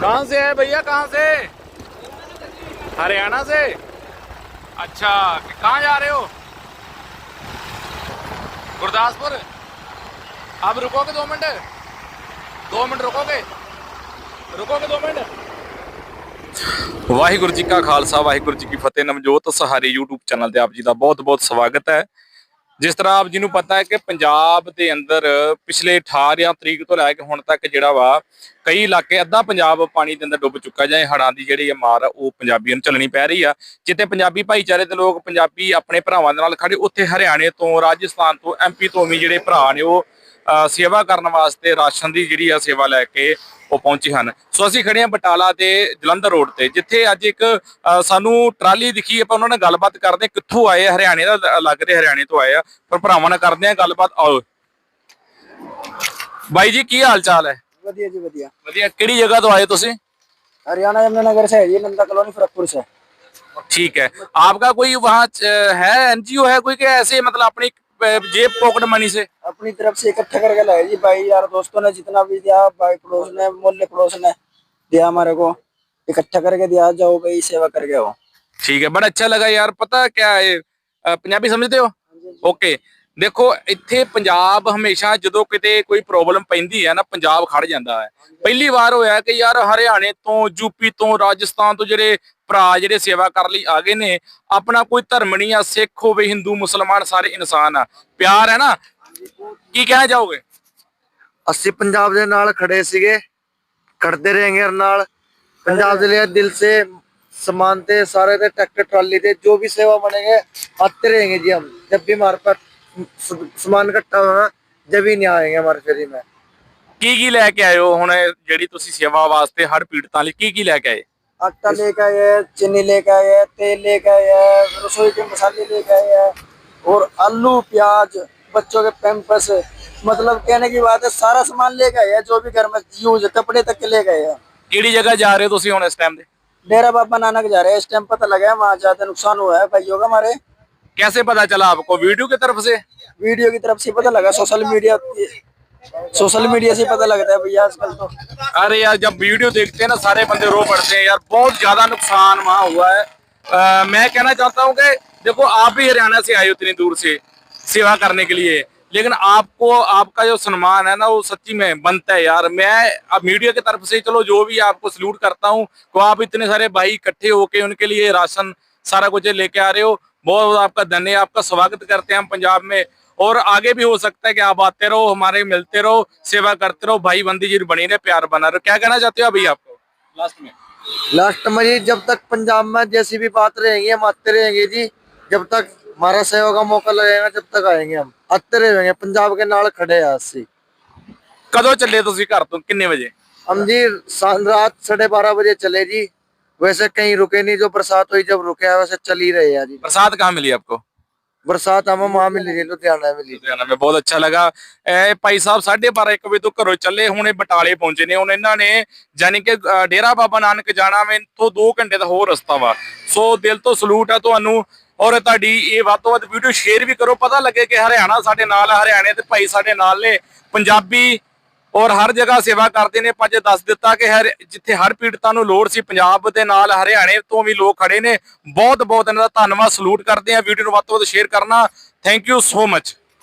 कहाँ से है भैया, कहाँ से? हरियाणा से? अच्छा कहाँ जा रहे हो? गुरदासपुर? अब रुकोगे दो मिनट? दो मिनट रुकोगे? रुकोगे दो मिनट? ਵਾਹਿਗੁਰੂ ਜੀ ਕਾ ਖਾਲਸਾ ਵਾਹਿਗੁਰੂ ਜੀ ਕੀ ਫਤਿਹ। ਨਵਜੋਤ ਸਹਾਰੇ YouTube ਚੈਨਲ ਤੇ ਆਪ ਜੀ ਦਾ ਬਹੁਤ-ਬਹੁਤ ਸਵਾਗਤ ਹੈ। ਜਿਸ ਤਰ੍ਹਾਂ ਆਪ ਜੀ ਨੂੰ ਪਤਾ ਹੈ ਕਿ ਪੰਜਾਬ ਦੇ ਅੰਦਰ ਪਿਛਲੇ 18 ਤਰੀਕ ਤੋਂ ਲੈ ਕੇ ਹੁਣ ਤੱਕ ਜਿਹੜਾ ਵਾ ਕਈ ਇਲਾਕੇ ਅੱਧਾ ਪੰਜਾਬ ਪਾਣੀ ਦੇ ਅੰਦਰ ਡੁੱਬ ਚੁੱਕਾ ਜਾਂ ਇਹ ਹੜ੍ਹਾਂ ਦੀ ਜਿਹੜੀ ਇਹ ਮਾਰ ਆ, ਉਹ ਪੰਜਾਬੀਆਂ ਨੂੰ ਚੱਲਣੀ ਪੈ ਰਹੀ ਆ। ਜਿੱਥੇ ਪੰਜਾਬੀ ਭਾਈਚਾਰੇ ਦੇ ਲੋਕ ਪੰਜਾਬੀ ਆਪਣੇ ਭਰਾਵਾਂ ਦੇ ਨਾਲ ਖੜੇ ਉੱਥੇ ਹਰਿਆਣੇ ਤੋਂ ਰਾਜਸਥਾਨ ਤੋਂ ਐਮਪੀ ਤੋਂ ਵੀ ਜਿਹੜੇ ਭਰਾ ਨੇ ਉਹ ਸੇਵਾ ਕਰਨ ਵਾਸਤੇ ਰਾਸ਼ਨ ਦੀ ਜਿਹੜੀ ਆ ਸੇਵਾ ਲੈ ਕੇ ਉਹ ਪਹੁੰਚੇ ਹਨ ਸੋ ਅਸੀਂ ਖੜੇ ਹਾਂ ਬਟਾਲਾ ਤੇ ਜਲੰਧਰ ਰੋਡ ਤੇ ਜਿੱਥੇ ਅੱਜ ਇੱਕ ਅ, ਸਾਨੂੰ ਟਰਾਲੀ ਦਿਖੀ ਆਪਾਂ ਉਹਨਾਂ ਨਾਲ ਗੱਲਬਾਤ ਕਰਦੇ ਹਾਂ ਕਿੱਥੋਂ ਆਏ ਆ, ਹਰਿਆਣੇ ਦਾ ਲ- ਲੱਗ ਰਿਹਾ ਹਰਿਆਣੇ ਤੋਂ ਆਏ ਆ ਪਰ ਭਰਾਵਾਂ ਨਾਲ ਕਰਦੇ ਆ ਗੱਲਬਾਤ ਆਓ ਬਾਈ ਜੀ ਕੀ ਹਾਲ ਚਾਲ ਹੈ ਵਧੀਆ ਜੀ ਵਧੀਆ ਵਧੀਆ ਕਿਹੜੀ ਜਗ੍ਹਾ ਤੋਂ ਆਏ ਤੁਸੀਂ हरियाणा यमुनानगर से है जी नंदा कॉलोनी फरकपुर से ठीक है आपका कोई वहाँ च- है एनजीओ है कोई कि ऐसे मतलब अपनी अ, जेब पॉकेट मनी से। अपनी तरफ़ से इकट्ठा करके लाए जी भाई यार दोस्तों ने जितना भी दिया भाई पड़ोस ने मोहल्ले पड़ोस ने दिया हमारे को। इकट्ठा करके दिया जाओ भाई सेवा करके हो ठीक है बड़ा अच्छा लगा यार पता क्या है? पंजाबी समझते हो? ਓਕੇ ਦੇਖੋ ਇੱਥੇ ਪੰਜਾਬ ਹਮੇਸ਼ਾ ਜਦੋਂ ਕਿਤੇ ਕੋਈ ਪ੍ਰੋਬਲਮ ਪੈਂਦੀ ਹੈ ਨਾ ਪੰਜਾਬ ਖੜ ਜਾਂਦਾ ਹੈ ਪਹਿਲੀ ਵਾਰ ਹੋਇਆ ਕਿ ਯਾਰ ਹਰਿਆਣੇ ਤੋਂ ਯੂਪੀ ਤੋਂ ਰਾਜਸਥਾਨ ਤੋਂ ਜਿਹੜੇ ਭਰਾ ਜਿਹੜੇ ਸੇਵਾ ਕਰਨ ਲਈ ਆ ਗਏ ਨੇ ਆਪਣਾ ਕੋਈ ਧਰਮ ਨਹੀਂ ਆ ਸਿੱਖ ਹੋਵੇ ਹਿੰਦੂ ਮੁਸਲਮਾਨ ਸਾਰੇ ਇਨਸਾਨ ਆ ਪਿਆਰ ਹੈ ਨਾ ਕੀ ਕਹਿਣਾ ਚਾਹੋਗੇ ਅਸੀਂ ਪੰਜਾਬ ਦੇ ਨਾਲ ਖੜੇ ਸੀਗੇ ਖੜਦੇ रहेंगे ਹਰ ਨਾਲ ਪੰਜਾਬ ਦੇ ਲਈ ਦਿਲ से समान थे सारे थे ट्रैक्टर ट्रॉली थे जो भी सेवा बनेंगे आते रहेंगे जी हम जब भी हमारे पास सामान इकट्ठा होगा जब ही नहीं आएंगे हमारे फेरी में ਕੀ ਕੀ ਲੈ ਕੇ ਆਏ ਹੋ ਹੁਣ ਜਿਹੜੀ ਤੁਸੀਂ ਸੇਵਾ ਵਾਸਤੇ ਹੜ ਪੀੜਤਾਂ ਲਈ ਕੀ ਕੀ ਲੈ ਕੇ ਆਏ आटा लेके आए हैं चीनी लेके आए हैं तेल लेके आए हैं रसोई के मसाले लेके आए हैं और आलू प्याज बच्चों के पैम्पस मतलब कहने की बात है सारा सामान लेके आए हैं जो भी घर में यूज है कपड़े तक के लेके आए हैं ਕਿਹੜੀ ਜਗ੍ਹਾ ਜਾ ਰਹੇ ਹੋ ਤੁਸੀਂ ਹੁਣ ਇਸ ਟਾਈਮ ਦੇ डेरा बाबा नानक जा रहे हैं इस टाइम पता लगा है वहाँ ज्यादा नुकसान हुआ है भाइयों का हमारे कैसे पता चला आपको? वीडियो की तरफ़ से? वीडियो की तरफ़ से पता लगा सोशल मीडिया सोशल मीडिया से पता लगता है भैया आजकल तो। अरे यार जब वीडियो देखते हैं ना सारे बंदे रो पड़ते हैं यार बहुत ज़्यादा नुकसान वहाँ हुआ है। अ, मैं कहना चाहता हूँ कि देखो आप भी हरियाणा से आए हो इतनी दूर से सेवा करने के लिए लेकिन आपको आपका जो सम्मान है ना वो सच्ची में बनता है यार। मैं अब मीडिया की तरफ़ से चलो जो भी आपको सल्यूट करता हूँ तो आप इतने सारे भाई इकट्ठे होके उनके लिए राशन सारा कुछ लेके आ रहे हो बहुत बहुत आपका धन्यवाद आपका स्वागत करते हैं हम पंजाब में और आगे भी हो सकता है कि आप आते रहो हमारे मिलते रहो सेवा करते रहो भाई बंदी जी बनी रहे प्यार बना रहे क्या कहना चाहते हो अभी आपको लास्ट में लास्ट में जी जब तक पंजाब में जैसी भी बात रहेंगी हम आते रहेंगे जी जब तक हमारा सेवा का मौका लगेगा जब तक आएंगे हम आते रहेंगे पंजाब के नाल खड़े हैं अस्सी ਕਦੋਂ ਚੱਲੇ ਤੁਸੀਂ ਘਰ ਤੋਂ ਕਿੰਨੇ ਵਜੇ हम जी सा- रात साढ़े बारह बजे चले जी वैसे कहीं रुके नहीं जो बरसात हुई जब रुके हैं वैसे चल ही रहे हैं जी बरसात कहाँ मिली आपको बरसात हमें वहां मिली थी लुधियाना में मिली ਲੁਧਿਆਣਾ में बहुत अच्छा लगा ਇਹ ਭਾਈ ਸਾਹਿਬ 12:30 1 ਵਜੇ ਤੋਂ ਘਰੋਂ ਚੱਲੇ ਹੁਣ ਇਹ ਬਟਾਲੇ ਪਹੁੰਚੇ ਨੇ ਹੁਣ ਇਹਨਾਂ ਨੇ ਯਾਨੀ ਕਿ ਅ, ਡੇਰਾ ਬਾਬਾ ਨਾਨਕ ਜਾਣਾ ਵੇ ਤੋਂ 2 ਘੰਟੇ ਦਾ ਹੋਰ ਰਸਤਾ ਵਾ ਸੋ ਦਿਲ ਤੋਂ ਸਲੂਟ ਆ ਤੁਹਾਨੂੰ ਔਰ ਤੁਹਾਡੀ ਇਹ ਵੱਧ ਤੋਂ ਵੱਧ ਵੀਡੀਓ ਸ਼ੇਅਰ ਵੀ ਕਰੋ ਪਤਾ ਲੱਗੇ ਕਿ ਹਰਿਆਣਾ ਸਾਡੇ ਨਾਲ ਹੈ ਹਰਿਆਣੇ ਦੇ ਭਾਈ ਸਾਡੇ ਨਾਲ ਨੇ ਪੰਜਾਬੀ ਔਰ ਹਰ ਜਗ੍ਹਾ ਸੇਵਾ ਕਰਦੇ ਨੇ। ਪੰਜ ਦੱਸ ਦਿੱਤਾ ਕਿ ਹਰ ਜਿੱਥੇ ਹਰ ਪੀੜਤਾਂ ਨੂੰ ਲੋੜ ਸੀ, ਪੰਜਾਬ ਦੇ ਨਾਲ ਹਰਿਆਣੇ ਤੋਂ ਵੀ ਲੋਕ ਖੜੇ ਨੇ। ਬਹੁਤ ਬਹੁਤ ਇਹਨਾਂ ਦਾ ਧੰਨਵਾਦ। ਸਲੂਟ ਕਰਦੇ ਆ ਵੀਡੀਓ ਨੂੰ ਵੱਧ ਤੋਂ ਵੱਧ ਸ਼ੇਅਰ ਕਰਨਾ। Thank you so much